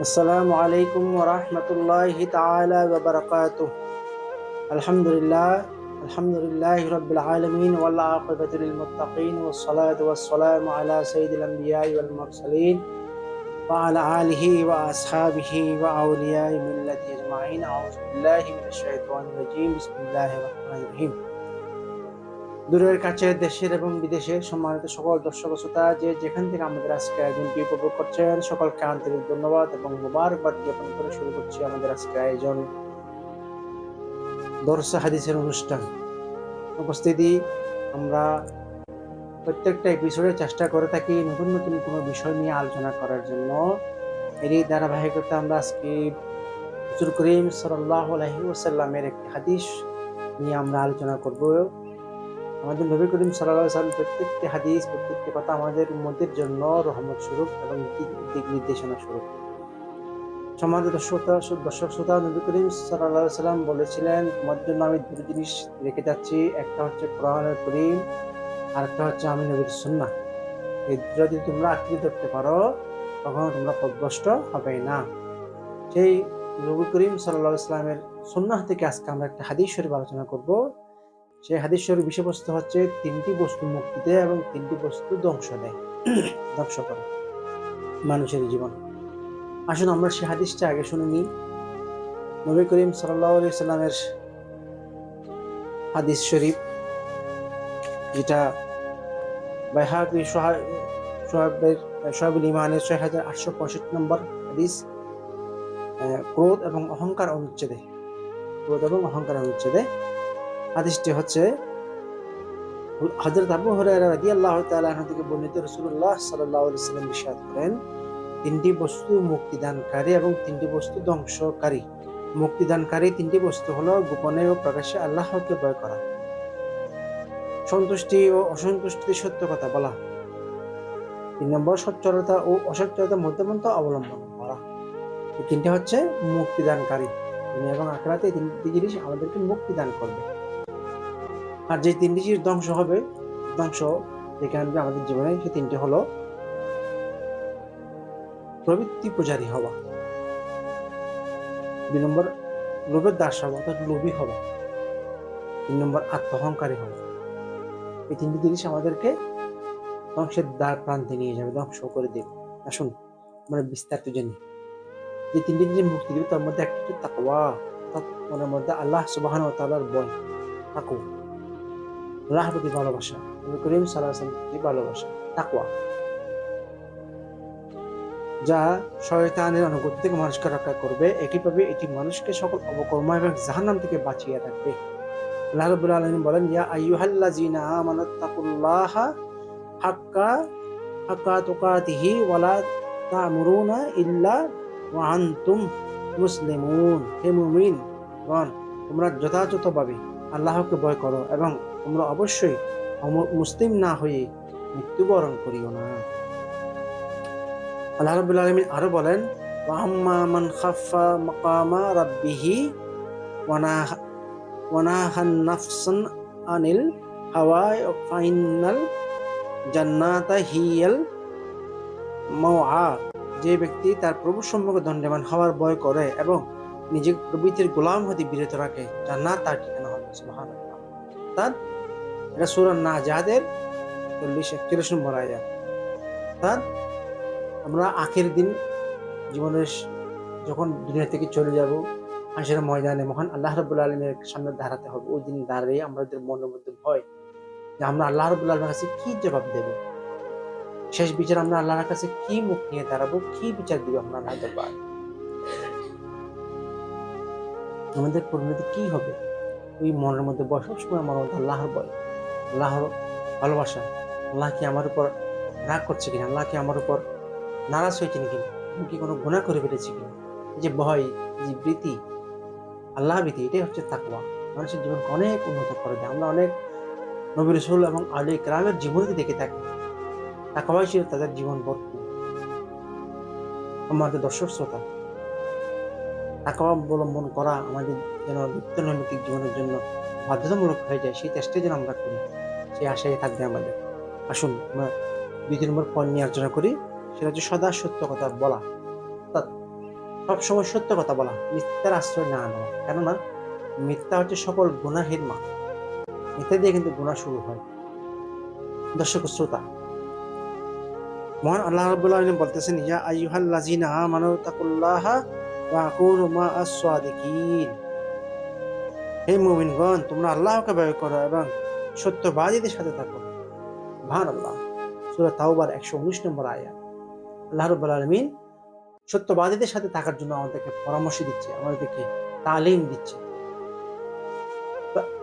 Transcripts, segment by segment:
السلام عليكم ورحمة الله تعالى وبركاته. الحمد لله الحمد لله رب العالمين والعاقبة للمتقين والصلاة والسلام على سيد الأنبياء والمرسلين وعلى آله وأصحابه وأولياء ملة أجمعين. أعوذ بالله من الشيطان الرجيم. بسم الله الرحمن الرحيم. দূরের কাছে দেশের এবং বিদেশের সম্মানিত সকল দর্শক শ্রোতা, যে যেখান থেকে আমাদের আজকে আয়োজনটি উপভোগ করছেন, সকলকে আন্তরিক ধন্যবাদ এবং মুবারকবাদ জ্ঞাপন করে শুরু করছি আমাদের আজকে আয়োজন। দর্শা হাদিসের অনুষ্ঠান। উপস্থিতি, আমরা প্রত্যেকটা এপিসোডে চেষ্টা করে থাকি নতুন নতুন কোনো বিষয় নিয়ে আলোচনা করার জন্য। এরই ধারাবাহিকতা আমরা আজকে হুজুর করিম সাল্লাহ আলহি ওসাল্লামের একটি হাদিস নিয়ে আমরা আলোচনা করব। আমাদের নবী করিম সাল্লাহ সাল্লাম প্রত্যেকটি হাদিস, প্রত্যেকটি কথা আমাদের উন্মতির জন্য রহমত স্বরূপ এবং দিক- নির্দেশনা স্বরূপ। সমাজ দর্শকতা দর্শক, শ্রোতা, নবী করিম সাল্লাহ সাল্লাম বলেছিলেন, তোমার জন্য আমি দুটো জিনিস রেখে যাচ্ছি। একটা হচ্ছে কোরআনের করিম আর একটা হচ্ছে আমি নবীর সুন্না এই যদি তোমরা আঁকড়ে ধরতে পারো, তখন তোমরা পদভ্রষ্ট হবে না। সেই নবী করিম সাল্লাহ ইসলামের সুন্নাহ থেকে আজকে আমরা একটা হাদিস শরীফ আলোচনা করব। সেই হাদিস শরীফ বিষয়বস্তু হচ্ছে তিনটি বস্তু মুক্তি দেয় এবং তিনটি বস্তু ধ্বংস দেয়। ধ্বংস করে মানুষের জীবন। আসুন আমরা সেই হাদিসটা আগে শুনে নিই। নবী করিম সাল্লাহ সাল্লামের হাদিস শরীফ, যেটা বাইহাকি সোহাবের, সোহাবুল ইমানের ছয় হাজার আটশো পঁয়ষট্টি নম্বর হাদিস ক্রোধ এবং অহংকার অনুচ্ছেদে, ক্রোধ এবং অহংকার অনুচ্ছেদে হাদিসটি হচ্ছে হজরত আবু আনহু থেকে বর্ণিত আলাইহি সাল্লাম ইরশাদ করেন, তিনটি বস্তু মুক্তিদানকারী এবং তিনটি বস্তু ধ্বংসকারী। মুক্তিদানকারী তিনটি বস্তু হলো গোপনে ও প্রকাশ্যে আল্লাহকে ভয় করা। সন্তুষ্টি ও অসন্তুষ্টি সত্য কথা বলা। তিন নম্বর সচ্চরতা ও অসচ্চরতা মধ্যমন্ত অবলম্বন করা। এই তিনটে হচ্ছে মুক্তিদানকারী। এবং আখরাতে এই তিনটি জিনিস আমাদেরকে মুক্তিদান করবে। আর যে তিনটি জিনিস ধ্বংস হবে, ধ্বংস ডেকে আনবে আমাদের জীবনে, সে তিনটি হলো প্রবৃত্তি পূজারী হওয়া। দুই নম্বর, লোভের দাস হওয়া অর্থাৎ লোভী হওয়া। তিন নম্বর, আত্মহংকারী হওয়া। এই তিনটি জিনিস আমাদেরকে ধ্বংসের দ্বার প্রান্তে নিয়ে যাবে, ধ্বংস করে দেবে। আসুন আমরা বিস্তারিত জানি। যে তিনটি জিনিস মুক্তি দেবে, তার মধ্যে একটা তাকওয়া, অর্থাৎ মনের মধ্যে আল্লাহ সুবাহান ও তালার বয় তাকওয়া। প্রতি ভালোবাসা, নবী করিম সাল্লাহ প্রতি ভালোবাসা, তাকওয়া। যা শয়তানের অনুগত থেকে মানুষকে রক্ষা করবে, একইভাবে এটি মানুষকে সকল অবকর্ম এবং জাহান্নাম থেকে বাঁচিয়ে রাখবে। আল্লাহ রাব্বুল আলামিন বলেন, ইয়া আইয়ুহাল্লাযীনা আমানু তাকুল্লাহা হাক্কা হাক্কা তুকাতিহি ওয়ালা তা'মুরুনা ইল্লা ওয়া আনতুম মুসলিমুন। হে মুমিন গণ তোমরা যথাযথভাবে আল্লাহকে ভয় করো এবং তোমরা অবশ্যই মুসলিম না হয়ে মৃত্যুবরণ করিও না। আল্লাহ রাব্বুল আলামিন আরও বলেন মান খাফফা মাকামা রাব্বিহি ওয়ানাহান নাফসান আনিল হাওয়া ফাইনাল জান্নাতা হিয়াল মাওয়া। যে ব্যক্তি তার প্রভু সম্মুখে দণ্ডবান হওয়ার ভয় করে এবং নিজের প্রবৃত্তির গোলাম হতে বিরত রাখে, জান্নাত তার ঠিকানা হবে, সুবহানাল্লাহ। অর্থাৎ এটা সূরা নাজাদের চল্লিশ, একচল্লিশ নম্বর আয়াত। অর্থাৎ আমরা আখের দিন জীবনের যখন দুনিয়া থেকে চলে যাব হাসির ময়দানে, মহান আল্লাহ রবুল আলমের সামনে দাঁড়াতে হবে। ওই দিন দাঁড়িয়ে আমাদের মনের মধ্যে ভয় যে আমরা আল্লাহ রবুল আলমের কাছে কি জবাব দেব? শেষ বিচার আমরা আল্লাহর কাছে কি মুখ নিয়ে দাঁড়াবো? কি বিচার দিব আমরা আল্লাহ দরবার? আমাদের পরিণতি কি হবে? ওই মনের মধ্যে বয় সবসময় আমার মধ্যে আল্লাহর ভয়। আল্লাহর ভালোবাসা। আল্লাহ কি আমার উপর রাগ করছে কিনা? আল্লাহ কি আমার উপর নারাজ হয়েছে নাকি আমি কি কোনো গুণা করে ফেলেছি কিনা? যে ভয় যে প্রীতি আল্লাহ ভীতি, এটাই হচ্ছে তাকওয়া। মানুষের জীবনকে অনেক উন্নত করে দেয়। আমরা অনেক নবী রসুল এবং আলী গ্রামের জীবনকে দেখে থাকি। তাকওয়াই ছিল তাদের জীবন ভরপুর আমাদের দর্শক, শ্রোতা, তাকওয়া অবলম্বন করা আমাদের যেন নিত্য নৈমিত্তিক জীবনের জন্য বাধ্যতামূলক হয়ে যায়, সেই চেষ্টাই যেন আমরা করি। সেই আশায় থাকবে আমাদের। আসুন, আমরা দুই নম্বর পয়েন্ট নিয়ে আলোচনা করি। সেটা হচ্ছে সদা সত্য কথা বলা। সবসময় সত্য কথা বলা, মিথ্যার আশ্রয় না নেওয়া। কেননা মিথ্যা হচ্ছে সকল গুনাহের মা মিথ্যা দিয়ে কিন্তু গুণা শুরু হয়। দর্শক শ্রোতা, মহান আল্লাহ রাব্বুল আলামিন বলতেছেন, ইয়া তাকুল্লাহা ওয়া কুনু মা'আস সাদিকিন হে মুমিনগণ, তোমরা আল্লাহকে ভয় করো এবং সত্যবাদীদের সাথে থাকো। সুবহানাল্লাহ। সূরা তাওবার 119 নম্বর আয়াত। আল্লাহ রাব্বুল আলামিন সত্যবাদীদের সাথে থাকার জন্য আমাদেরকে পরামর্শ দিচ্ছে, আমাদেরকে তালিম দিচ্ছে।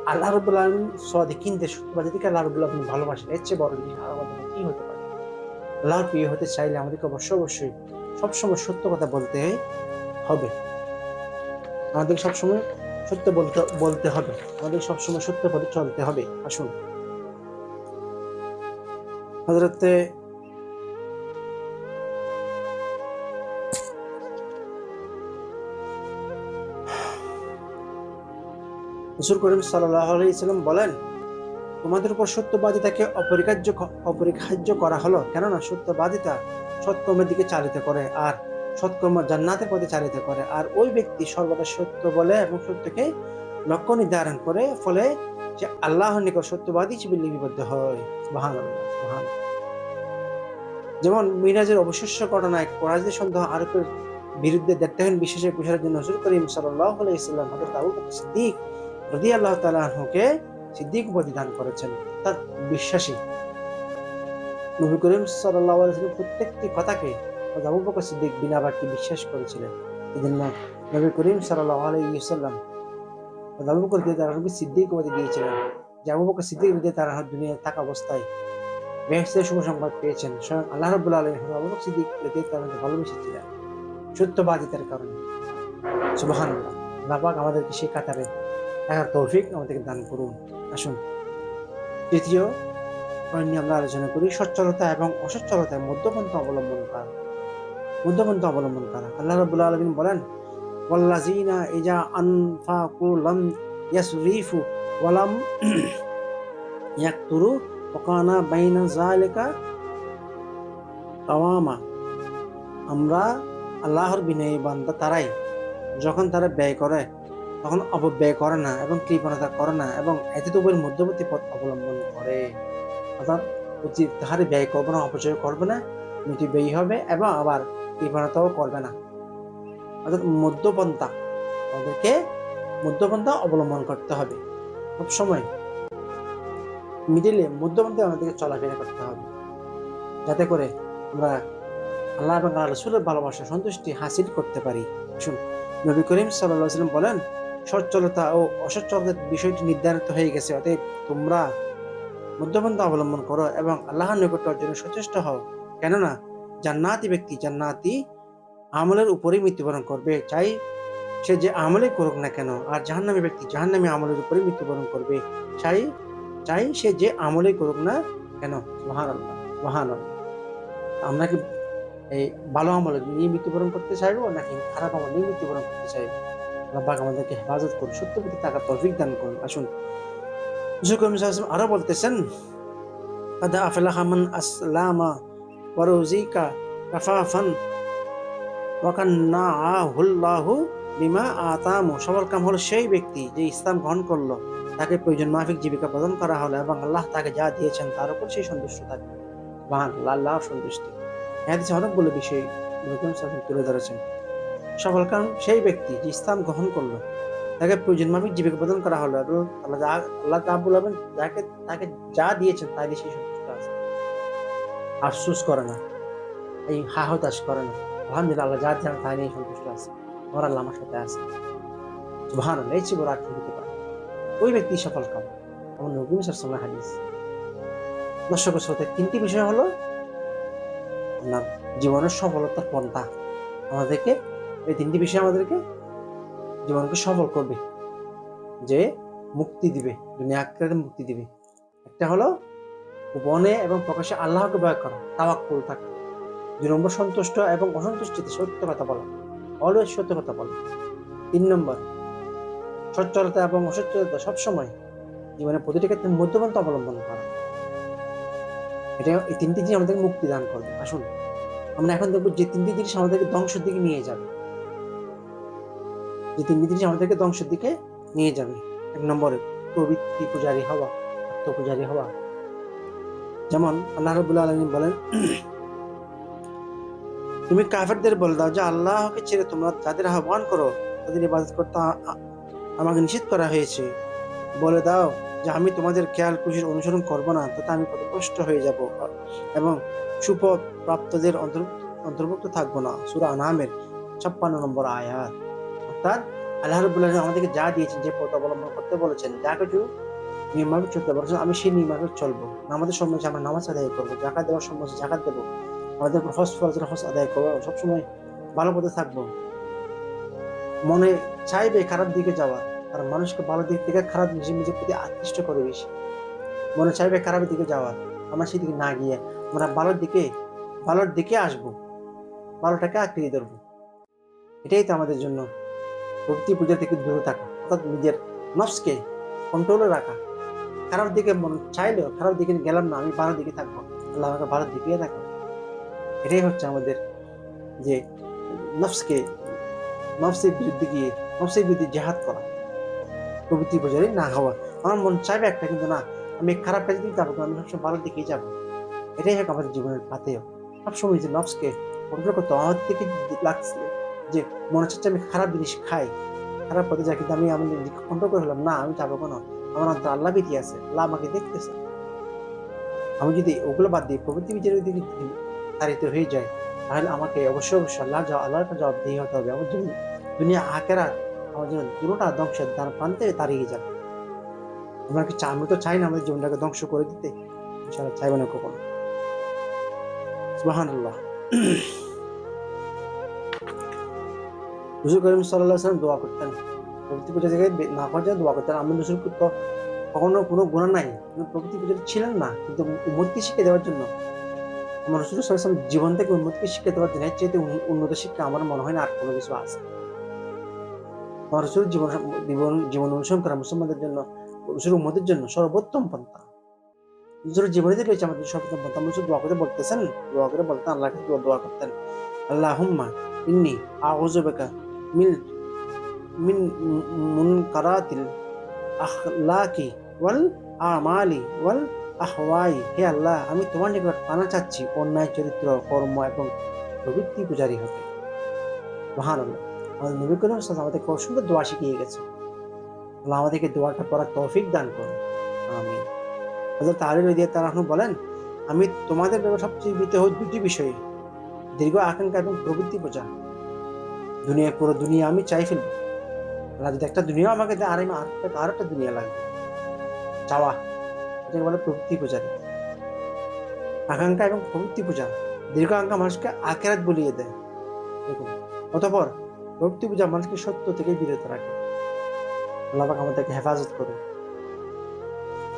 আল্লাহ রবুল আলমিন সদিকিনদের সত্যবাদীদেরকে আল্লাহ রবুল আলমিন ভালোবাসেন। এর চেয়ে বড় জিনিস আর আমাদের কি হতে পারে? আল্লাহর প্রিয় হতে চাইলে আমাদেরকে অবশ্যই অবশ্যই সবসময় সত্য কথা বলতে হবে। আমাদের সবসময় সত্য বলতে বলতে হবে। আমাদের সবসময় সত্য পথে চলতে হবে। আসুন। হজরতে হুজুর করিম আলাইসাল্লাম বলেন, তোমাদের উপর সত্যবাদিতাকে অপরিকার্য অপরিহার্য করা হলো। কেননা সত্যবাদিতা সৎকর্মের দিকে চালিত করে। আর সৎকর্ম জান্নাতের পথে চালিত করে। আর ওই ব্যক্তি সর্বদা সত্য বলে এবং সত্যকে লক্ষ্য নির্ধারণ করে, ফলে সে আল্লাহর নিকট সত্যবাদী হিসেবে লিপিবদ্ধ হয়। মহান যেমন মিরাজের অবশিষ্ট ঘটনায় কোরআজদের সন্দেহ আরোপের বিরুদ্ধে দেড়টাহীন বিশ্বাসের প্রসারের জন্য হুজুর করিম সাল্লাহ আলাইসাল্লাম হজরত আবু সিদ্দিক রদি আল্লাহ তালাহকে সিদ্দিক উপাধি দান করেছেন। তার বিশ্বাসী নবী করিম সাল্লাহ প্রত্যেকটি কথাকে আবু বকর সিদ্দিক বিনা বিশ্বাস করেছিলেন। এই জন্য নবী করিম আলাইসাল্লাম আবু বকর দিয়ে তারা নবী সিদ্দিক দিয়েছিলেন যে আবু বকর সিদ্দিক তারা থাকা অবস্থায় শুভ সংবাদ পেয়েছেন। স্বয়ং আল্লাহ রবুল্লা আলম আবু বকর সিদ্দিক তারা ভালোবেসেছিলেন সত্যবাদিতার কারণে। সুবাহান আল্লাহ আমাদেরকে সেই কাতারে তৌফিক আমাদেরকে দান করুন। আসুন। তৃতীয় নিয়ে আমরা আলোচনা করি সচ্ছলতা এবং অসচ্ছলতায় মধ্যপন্থা অবলম্বন করা। মধ্যপন্থা অবলম্বন করা। আল্লাহ রবুল্লা আলমিন বলেন ওয়াল্লাজিনা ইজা আনফাকু লাম ইয়াসরিফু ওয়ালাম ইয়াকতুরু ওকানা বাইনা জালিকা কাওয়ামা আমরা আল্লাহর বিনয়ী বান্দা তারাই। যখন তারা ব্যয় করে, তখন অপব্যয় করে না এবং কৃপণতা করে না এবং এতে এতটুকুর মধ্যবর্তী পথ অবলম্বন করে। অর্থাৎ উচিত তাহারে ব্যয় করবে না, অপচয় করবে না মিটি ব্যয়ী হবে এবং আবার কৃপণতাও করবে না। অর্থাৎ মধ্যপন্থা আমাদেরকে মধ্যপন্থা অবলম্বন করতে হবে। সবসময় মিডিলে মধ্যপন্থা আমাদেরকে চলাফেরা করতে হবে। যাতে করে আমরা আল্লাহ এবং আল্লাহ রসুলের ভালোবাসা, সন্তুষ্টি হাসিল করতে পারি। শুন নবী করিম সাল্লাহ সাল্লাম বলেন, সচ্ছলতা ও অসচ্ছলতার বিষয়টি নির্ধারিত হয়ে গেছে। অতএব তোমরা মধ্যপন্থা অবলম্বন করো এবং আল্লাহর নিকট অর্জনে সচেষ্ট হও। কেননা জান্নাতি ব্যক্তি, জান্নাতি আমলের উপরেই মৃত্যুবরণ করবে। চাই সে যে আমলে করুক না কেন, আর জাহান্নামী ব্যক্তি জাহান্নামী আমলের উপরেই মৃত্যুবরণ করবে। চাই চাই সে যে আমলে করুক না কেন মহান মহান আমরা কি এই ভালো আমল নিয়ে মৃত্যুবরণ করতে চাইব, নাকি খারাপ আমল নিয়ে মৃত্যুবরণ করতে চাইব? আল্লাহ আমাদেরকে হেফাজত করুন সত্য প্রতি তাকার তৌফিক দান করুন। আসুন। আরও বলতেছেন, আদা আফলাহ মান আসলামা ওয়ারুজিকা কাফাফান ওয়াকান্না আহুল্লাহু বিমা আতামু সবল কাম হলো সেই ব্যক্তি যে ইসলাম গ্রহণ করল। তাকে প্রয়োজন মাফিক জীবিকা প্রদান করা হলো এবং আল্লাহ তাকে যা দিয়েছেন তার উপর সেই সন্তুষ্ট থাকবে মহান আল্লাহ সন্তুষ্টি। হাদিসে অনেকগুলো বিষয় তুলে ধরেছেন। সফল কারণ সেই ব্যক্তি যে ইসলাম গ্রহণ করল। তাকে প্রয়োজন মাফিক জীবিকা প্রদান করা হলো আল্লাহ আল্লাহ তা বলবেন, যাকে, তাকে যা দিয়েছেন তাই দিয়ে সেই সন্তুষ্ট। আফসুস করে না। এই হাহতাস করে না। আলহামদুলিল্লাহ, আল্লাহ যা জান তাই নিয়ে সন্তুষ্ট আছে আমার আল্লাহ আমার সাথে আছে। ভান এই আর কি হতে পারে ওই ব্যক্তি সফল কাম। আমার নবীন সাল্লাহ হাদিস। দর্শক শ্রোতে, তিনটি বিষয় হলো আপনার জীবনের সফলতার পন্থা। আমাদেরকে, এই তিনটি বিষয় আমাদেরকে জীবনকে সফল করবে। যে মুক্তি দিবে, দুনিয়া মুক্তি দিবে। একটা হলো গোপনে এবং প্রকাশে আল্লাহকে ভয় করা, তাওয়াক্কুল থাকা। দুই নম্বর, সন্তুষ্ট এবং অসন্তুষ্টিতে সত্য কথা বলা অলওয়েজ সত্য কথা বলা। তিন নম্বর, সচ্ছলতা এবং অসচ্ছলতা সবসময় জীবনের প্রতিটি ক্ষেত্রে মধ্যপন্থ অবলম্বন করা। এটা এই তিনটি জিনিস আমাদেরকে মুক্তি দান করবে আসুন, আমরা এখন দেখব যে তিনটি জিনিস আমাদেরকে ধ্বংসের দিকে নিয়ে যাবে। যে তিনটি জিনিস আমাদেরকে ধ্বংসের দিকে নিয়ে যাবে। এক নম্বরে প্রবৃত্তি পূজারী হওয়া, আত্মপূজারী হওয়া। যেমন আল্লাহ রবুল্লা আলমিন বলেন, তুমি কাফেরদের বলে দাও যে আল্লাহকে ছেড়ে তোমরা যাদের আহ্বান করো, তাদের ইবাদত করতে আমাকে নিষেধ করা হয়েছে। বলে দাও যে আমি তোমাদের খেয়াল খুশির অনুসরণ করব না, তাতে আমি কষ্ট হয়ে যাব এবং সুপথ প্রাপ্তদের অন্তর্ভুক্ত অন্তর্ভুক্ত থাকব না। সুরা আনামের ছাপ্পান্ন নম্বর আয়াত। অর্থাৎ আল্লাহ রবুল্লাহ আমাদেরকে যা দিয়েছেন, যে পথ অবলম্বন করতে বলেছেন, যা কিছু নিয়মাবে চলতে বলেছেন আমি সেই নিয়মাবে চলবো। আমাদের সময় আমরা নামাজ আদায় করব, জাকাত দেওয়ার সময় জাকাত দেবো, আমাদের হজ ফরজের হজ আদায় করব সবসময় ভালো পথে থাকব। মনে চাইবে খারাপ দিকে যাওয়ার আর মানুষকে ভালো দিক থেকে খারাপ নিজে নিজের প্রতি আকৃষ্ট করে বেশি। মনে চাইবে খারাপ দিকে যাওয়ার আমরা সেদিকে না গিয়ে, আমরা ভালোর দিকে ভালোর দিকে আসব, ভালোটাকে আঁকড়িয়ে ধরবো। এটাই তো আমাদের জন্য প্রকৃতি পূজা থেকে দূরে থাকা, অর্থাৎ নিজের নফসকে কন্ট্রোলে রাখা। খারাপ দিকে মন চাইলেও খারাপ দিকে গেলাম না, আমি ভালো দিকে থাকব। আল্লাহ আমাকে ভালো দিকে থাকব এটাই হচ্ছে আমাদের যে নফসকে, নফসের বিরুদ্ধে গিয়ে, নফসের বিরুদ্ধে জেহাদ করা। প্রবৃত্তি পূজারি না হওয়া। আমার মন চাইবে একটা, কিন্তু না, আমি খারাপ কাজে দিকে যাব আমি সবসময় ভালো দিকেই যাব। এটাই হোক আমাদের জীবনের পাতেও। সবসময় যে নফসকে কন্ট্রোল করতে আমার থেকে লাগছে যে মনে হচ্ছে আমি খারাপ জিনিস খাই। খারাপ পথে যাই, কিন্তু আমি আমি কন্ট্রোল করে হলাম, না, আমি যাব কেন? আমার অন্তর আল্লাহ বেঁধে আছে, আল্লাহ আমাকে দেখতেছে। আমি যদি ওগুলো বাদ দিই প্রবৃত্তি বিচারের দিকে যদি তাড়িত হয়ে যায়। তাহলে আমাকে অবশ্যই অবশ্যই আল্লাহ আল্লাহর জবাব দিয়ে হতে হবে। আমার জন্য দুনিয়া আকেরা আমার জন্য দুটোটা ধ্বংসের দ্বার প্রান্তে দাঁড়িয়ে যাবে। আমরা কি আমি তো চাই না আমাদের জীবনটাকে ধ্বংস করে দিতে? ইনশাআল্লাহ চাইব না কখনো। সুবহানাল্লাহ। হুজুর করিম সাল্লাহ সাল্লাম দোয়া করতেন। প্রকৃতি পূজা থেকে না করার জন্য দোয়া করতেন হুজুর তো কখনো কোনো গুণা নাই। কিন্তু প্রকৃতি পূজা ছিলেন না, কিন্তু উন্মতকে শিখে দেওয়ার জন্য। আমার রসুল সাল্লাম জীবন থেকে উন্মতকে শিখে দেওয়ার জন্য এর উন্নত শিক্ষা আমার মনে হয় না আর কোনো কিছু আছে। আমার রসুল জীবন জীবন জীবন অনুসরণ করা মুসলমানদের জন্য রসুল উম্মদের জন্য সর্বোত্তম পন্থা। রসুল জীবনীতে রয়েছে আমাদের সর্বোত্তম পন্থা। রসুল দোয়া করে বলতেছেন, দোয়া করে বলতেন আল্লাহকে দোয়া দোয়া করতেন। আল্লাহ হুম্মা ইন্নি আউযুবিকা মিন মিন মুনকারাতিল আখলাকি ওয়াল আমালি ওয়াল আহওয়াই হে আল্লাহ, আমি তোমার নিকট পানা চাচ্ছি অন্যায়, চরিত্র, কর্ম এবং প্রবৃত্তি পূজারি হতে। মহান আল্লাহ আমাদের নবী করিম সাল্লাল্লাহু আমাদের খুব সুন্দর দোয়া শিখিয়ে গেছে আল্লাহ আমাদেরকে দোয়াটা করার তৌফিক দান করুন। আমি হযরত আলী রাদিয়াল্লাহু তাআলা বলেন, আমি তোমাদের ব্যাপারে সবচেয়ে ভীত হই দুটি বিষয়ে, দীর্ঘ আকাঙ্ক্ষা এবং প্রবৃত্তি পূজা। দুনিয়া পুরো দুনিয়া আমি চাই ফেলব। আল্লাহ, যদি একটা দুনিয়া আমাকে দেয়, আর আমি আর- একটা দুনিয়া লাগবে। চাওয়া এটাকে বলে প্রবৃত্তি পূজারি আকাঙ্ক্ষা এবং প্রবৃত্তি পূজা। দীর্ঘ আকাঙ্ক্ষা মানুষকে আকেরাত বলিয়ে দেয়। দেখুন, অতপর প্রবৃত্তি পূজা মানুষকে সত্য থেকে বিরত রাখে। আল্লাহ আমাদেরকে হেফাজত করে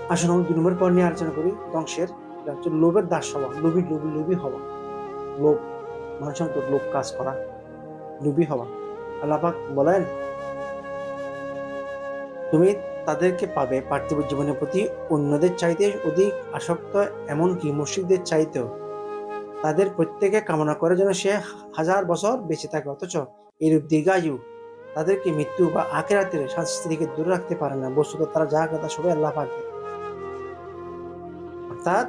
আসুন, আমি দুই নম্বর পর নিয়ে আলোচনা করি। ধ্বংসের হচ্ছে লোভের দাস হওয়া, লোভী লোভী লোভী হওয়া। লোভ, মানুষের লোভ কাজ করা। লোভী হওয়া। আল্লাপাক বলেন তুমি তাদেরকে পাবে পার্থিব জীবনের প্রতি অন্যদের চাইতে অধিক আসক্ত এমনকি মুশরিকদের চাইতেও। তাদের প্রত্যেকে কামনা করে যেন সে হাজার বছর বেঁচে থাকে, অথচ এরূপ দীর্ঘায়ু তাদেরকে মৃত্যু বা আখেরাতের শাস্তি থেকে দূরে রাখতে পারে না। বস্তুত তারা যা কথা সবাই আল্লাহ পাক। অর্থাৎ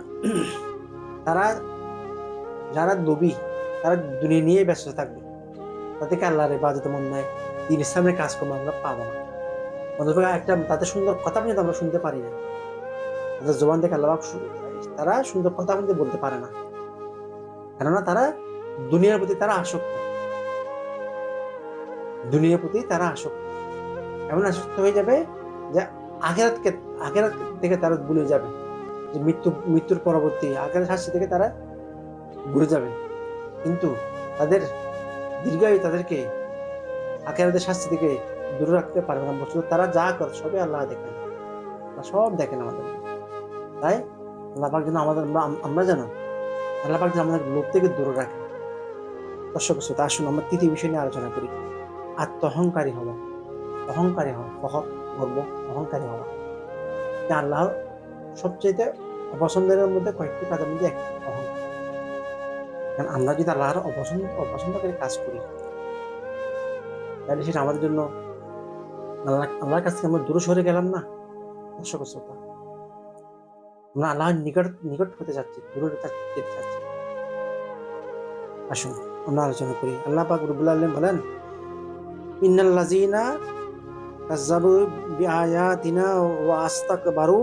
তারা যারা লোভী, তারা দুনিয়া নিয়ে ব্যস্ত থাকবে, তাদেরকে আল্লাহর ইবাদত মন নয় দিন ইসলামের কাজকর্ম আমরা পাবো না। অন্তত একটা তাদের সুন্দর কথা পর্যন্ত আমরা শুনতে পারি না। তাদের জবান থেকে আল্লাহ তারা সুন্দর কথা পর্যন্ত বলতে পারে না। কেননা তারা দুনিয়ার প্রতি তারা আসক্ত। দুনিয়ার প্রতি তারা আসক্ত। এমন আসক্ত হয়ে যাবে যে আখেরাতকে, আখেরাত থেকে তারা ভুলে যাবে। যে মৃত্যু, মৃত্যুর পরবর্তী আখেরাত শাস্তি থেকে তারা ভুলে যাবে। কিন্তু তাদের দীর্ঘায়ু তাদেরকে আখেরাতের শাস্তি থেকে দূরে রাখতে পারবে না বস্তু তারা যা করে সবই আল্লাহ দেখেন। আল্লাহ সব দেখেন আমাদের। তাই? আল্লাহাক যেন আমাদের, আমরা- যেন আল্লাহ যেন আমাদের লোভ থেকে দূরে রাখে দর্শক শ্রোতা, আসুন আমরা তৃতীয় বিষয় নিয়ে আলোচনা করি। আত্ম অহংকারী হওয়া অহংকারী হওয়া ফখর গর্ব অহংকারী হওয়া যা আল্লাহর সবচেয়ে অপছন্দের মধ্যে কয়েকটি কাজের মধ্যে একটি অহংকার। আমরা যদি আল্লাহর অপছন্দ, অপছন্দকারী কাজ করি, তাহলে সেটা আমাদের জন্য আল্লাহ, আল্লাহর কাছ থেকে আমরা দূরে সরে গেলাম না? দর্শক শ্রোতা আমরা আল্লাহর নিকট নিকট হতে যাচ্ছি, দূরে যেতে চাচ্ছি। আসুন, আমরা আলোচনা করি। আল্লাহ পাক রুবুল আলম বলেন, ইন্নাল্লাযীনা কাজ্জাবু বিআয়াতিনা ওয়া আস্তাকবারু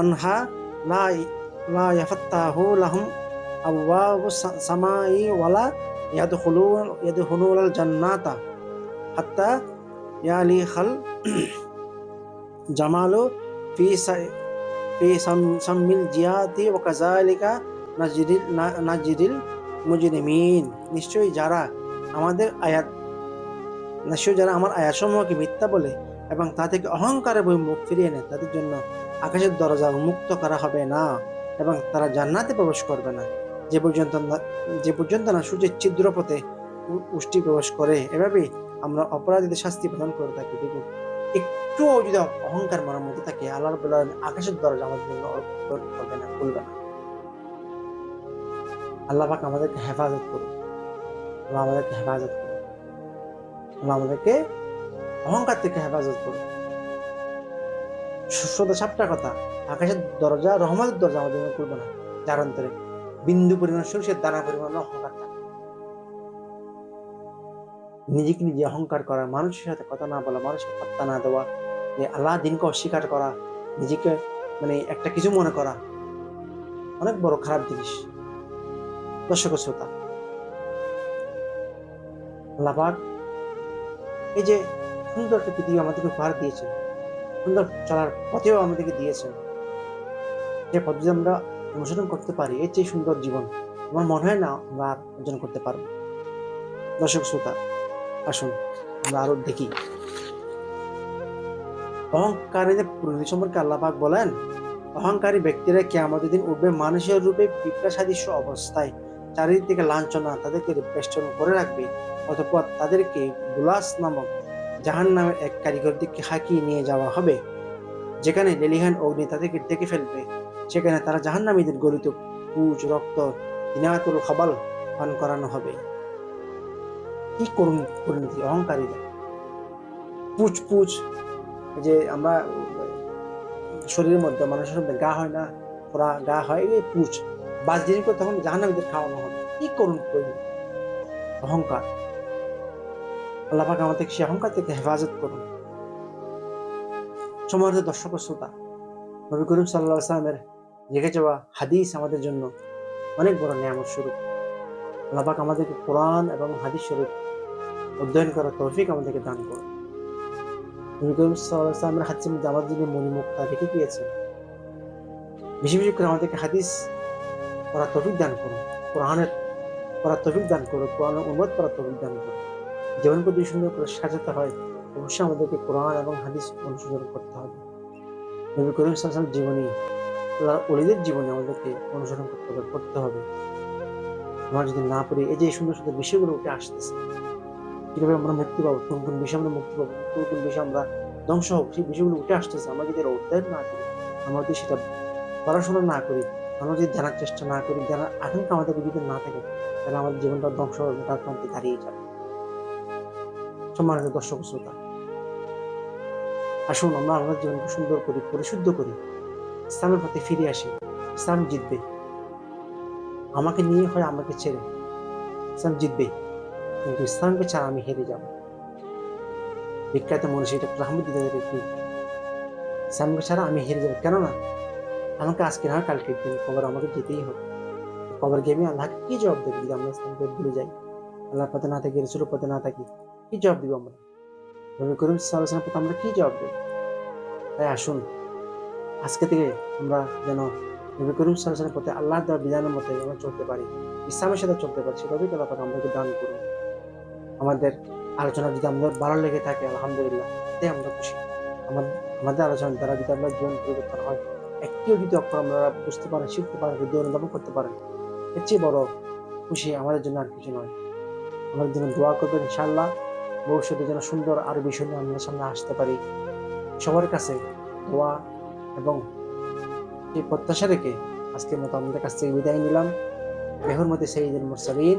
আনহা লা লা ইয়াফাত্তাহু লাহুম আবওয়াবু সামাই ওয়ালা ইয়াদখুলুন, ইয়াদখুলুনাল জান্নাতা হাত্তা ইয়ালি খাল জামালু ফি ফি সাম- সাম্মিল জিয়াতি ওয়া কাযালিকা নাজরিল নাজরিল মুজরিমিন নিশ্চয়ই যারা আমাদের আয়াত নিশ্চয়ই যারা আমার আয়াতসমূহকে মিথ্যা বলে এবং তা থেকে অহংকারে বই মুখ ফিরিয়ে নেয়, তাদের জন্য আকাশের দরজা উন্মুক্ত করা হবে না এবং তারা জান্নাতে প্রবেশ করবে না। যে পর্যন্ত যে পর্যন্ত না সূর্যের ছিদ্র পথে উষ্টি প্রবেশ করে। এভাবেই আমরা অপরাধীদের শাস্তি প্রদান করে থাকি দেখুন, একটুও যদি অহংকার মনের মধ্যে থাকে, আল্লাহ রাব্বুল আলামিন আকাশের দরজা আমাদের জন্য করবে না, খুলবে না। আল্লাহ পাক আমাদেরকে হেফাজত করুন। আল্লাহ আমাদেরকে হেফাজত করুন। আল্লাহ আমাদেরকে অহংকার থেকে হেফাজত করুন। শুদ্ধ সাপটা কথা, আকাশের দরজা, রহমতের দরজা আমাদের জন্য খুলবে না। যার অন্তরে বিন্দু পরিমাণ সরষের দানা পরিমাণ অহংকার থাকে। নিজেকে নিজে অহংকার করা, মানুষের সাথে কথা না বলা, মানুষকে পাত্তা না দেওয়া, যে আল্লাহ দিনকে অস্বীকার করা, নিজেকে মানে একটা কিছু মনে করা। অনেক বড় খারাপ জিনিস। দর্শক শ্রোতা আল্লাহবাক এই যে সুন্দর একটা পৃথিবী আমাদেরকে উপহার দিয়েছেন, সুন্দর চলার পথেও আমাদেরকে দিয়েছেন, যে পদ্ধতি আমরা অনুসরণ করতে পারি, এর চেয়ে সুন্দর জীবন। আমার মনে হয় না আমরা অর্জন করতে পারব। দর্শক শ্রোতা আসুন, আমরা আরও দেখি। অহংকারীদের পরিণতি সম্পর্কে আল্লাহ পাক বলেন, অহংকারী ব্যক্তিরা কেয়ামতের দিন উঠবে মানুষের রূপে পিঁপড়া সাদৃশ্য অবস্থায়। চারিদিক লাঞ্ছনা তাদেরকে বেষ্টন করে রাখবে, অতঃপর তাদেরকে গুলাস নামক জাহান নামের এক কারিগর দিকে হাঁকিয়ে নিয়ে যাওয়া হবে। যেখানে লেলিহান অগ্নি তাদেরকে ডেকে ফেলবে, সেখানে তারা জাহান নামীদের গলিত পুজ, রক্ত, দিনাতুল খবল পান করানো হবে। কি করুন পরিণতি অহংকারীদের পুচ পুচ যে আমরা, শরীরের মধ্যে, মানুষের মধ্যে গা হয় না ওরা গা হয়, এই পুচ জিনিস করে তখন জাহান্নামীদের খাওয়ানো হবে। কি করুন পরিণতি অহংকার। আল্লাহ আমাদের সে অহংকার থেকে হেফাজত করুন। সমাজ দর্শক শ্রোতা, নবী করিম সাল্লাহ আসলামের রেখে যাওয়া হাদিস আমাদের জন্য অনেক বড় নিয়ামত স্বরূপ। আল্লাহ পাক আমাদেরকে কোরআন এবং হাদিস স্বরূপ অধ্যয়ন করার তৌফিক আমাদেরকে দান করুন। নবী করিম আমাদের জন্য মণিমুক্তা রেখে দিয়েছেন বেশি বেশি করে আমাদেরকে হাদিস করার তৌফিক দান করুন, কোরআনের করার তৌফিক দান করুন, কোরআনের অনুবাদ করার তৌফিক দান করুন। জীবনকে প্রতি সুন্দর করে সাজাতে হয়, অবশ্যই আমাদেরকে কোরআন এবং হাদিস অনুসরণ করতে হবে। নবী করিম সাল্লাম জীবনী, আল্লাহর অলিদের জীবনে আমাদেরকে অনুসরণ করতে হবে করতে হবে। আমরা যদি না পড়ি, এই যে সুন্দর সুন্দর বিষয়গুলো উঠে আসতেছে কীভাবে আমরা মুক্তি পাবো, কোন কোন বিষয়ে আমরা মুক্তি পাবো, কোন কোন বিষয়ে আমরা ধ্বংস হব, সেই বিষয়গুলো উঠে আসতেছে, আমরা যদি অধ্যয়ন না করি, আমরা যদি সেটা পড়াশোনা না করি, আমরা যদি জানার চেষ্টা না করি জানার আকাঙ্ক্ষা আমাদের যদি না থাকে, তাহলে আমাদের জীবনটা ধ্বংস তার প্রান্তে দাঁড়িয়ে যাবে। সম্মানিত দর্শক, শ্রোতা, আসুন আমরা আমাদের জীবনকে সুন্দর করি, পরিশুদ্ধ করি, ইসলামের প্রতি ফিরে আসি, ইসলাম জিতবে। আমাকে নিয়ে হয় আমাকে ছেড়ে, ইসলাম জিতবে কিন্তু ইসলামকে ছাড়া আমি হেরে যাব। বিখ্যাত মনীষী এটা রাহমুদ্দিনের একটি ইসলামকে ছাড়া আমি হেরে যাব। কেননা, আমাকে আজকে না কালকে দিন কবর আমাকে যেতেই হবে। কবর গিয়ে আল্লাহকে কি জবাব দেবো যদি আমরা ইসলামকে ভুলে যাই? আল্লাহর পথে না থাকি, রসুলের পথে না থাকি, কি জবাব দিব আমরা? নবী করিম সাল্লাল্লাহু পথে আমরা কি জবাব দেব? তাই আসুন, আজকে থেকে আমরা যেন নবী করিম সাল্লাল্লাহু পথে আল্লাহ দেওয়া বিধানের মতে আমরা চলতে পারি, ইসলামের সাথে চলতে পারি সেভাবেই পাক আমাদেরকে দান করুন। আমাদের আলোচনা যদি আমাদের ভালো লেগে থাকে, আলহামদুলিল্লাহ, তাই আমরা খুশি। আমাদের আলোচনার দ্বারা যদি আমরা জীবন পরিবর্তন হয়, একটিও যদি অক্ষর আমরা বুঝতে পারেন, শিখতে পারেন হৃদয় অনুধাবন করতে পারেন, এর চেয়ে বড় খুশি আমাদের জন্য আর কিছু নয়। আমাদের জন্য দোয়া করবেন, ইনশাআল্লাহ, ভবিষ্যতে যেন সুন্দর আরও বিষয় নিয়ে আমাদের সামনে আসতে পারি। সবার কাছে দোয়া এবং এই প্রত্যাশা রেখে আজকের মতো আমাদের কাছ থেকে বিদায় নিলাম। মেহর মতে সঈদুল মুরসালিন।